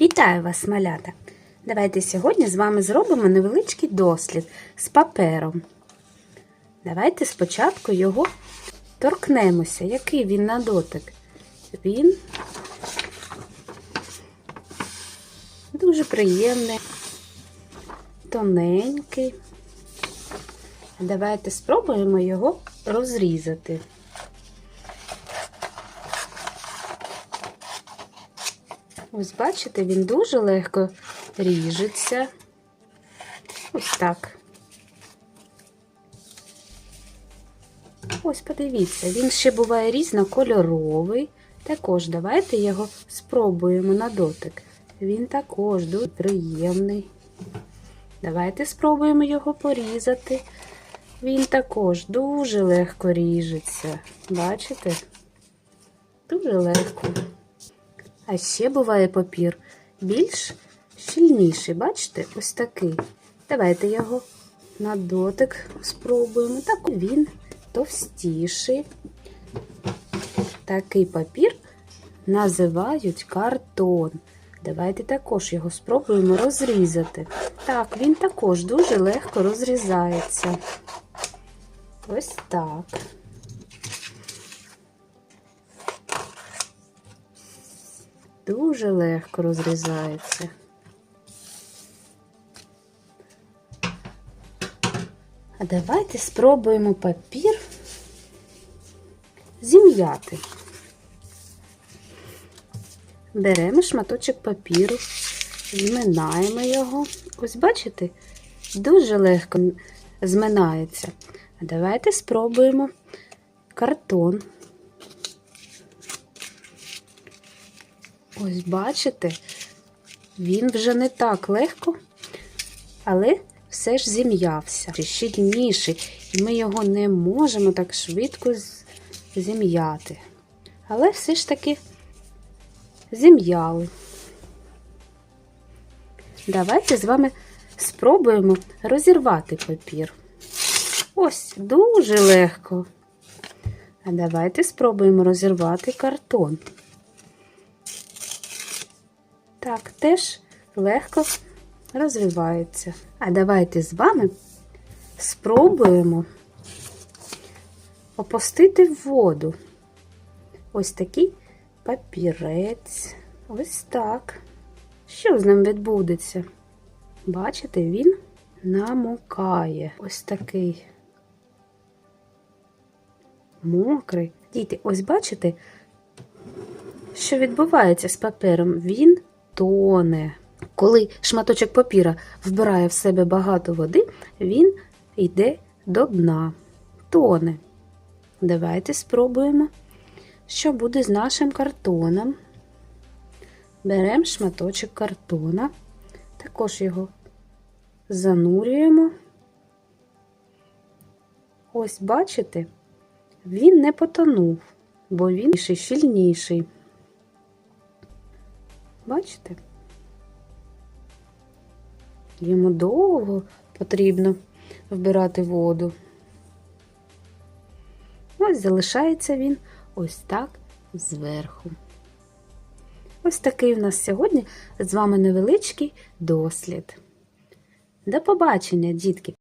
Вітаю вас, малята! Давайте сьогодні з вами зробимо невеличкий дослід з папером. Давайте спочатку його торкнемося, який він на дотик. Він дуже приємний, тоненький. Давайте спробуємо його розрізати. Ось бачите, він дуже легко ріжеться. Ось так. Ось подивіться, він ще буває різнокольоровий. Також давайте його спробуємо на дотик. Він також дуже приємний. Давайте спробуємо його порізати. Він також дуже легко ріжеться. Бачите? Дуже легко. А ще буває папір більш щільніший, бачите, ось такий. Давайте його на дотик спробуємо. Так він товстіший. Такий папір називають картон. Давайте також його спробуємо розрізати. Так, він також дуже легко розрізається. Ось так. Дуже легко розрізається. А давайте спробуємо папір зім'яти. Беремо шматочок папіру, зминаємо його. Ось бачите, дуже легко зминається. А давайте спробуємо картон. Ось бачите, він вже не так легко, але все ж зім'явся. Щільніший, і ми його не можемо так швидко зім'яти. Але все ж таки зім'яли. Давайте з вами спробуємо розірвати папір. Ось дуже легко. А давайте спробуємо розірвати картон. Так, теж легко розвивається. А давайте з вами спробуємо опустити в воду. Ось такий папірець. Ось так. Що з ним відбудеться? Бачите, він намокає. Ось такий мокрий. Діти, ось бачите, що відбувається з папером? Він тоне. Коли шматочок папіра вбирає в себе багато води, він йде до дна, тоне. Давайте спробуємо, що буде з нашим картоном. Беремо шматочок картона, також його занурюємо. Ось, бачите, він не потонув, бо він щільніший. Бачите? Йому довго потрібно вбирати воду. Ось залишається він ось так зверху. Ось такий у нас сьогодні з вами невеличкий дослід. До побачення, дітки!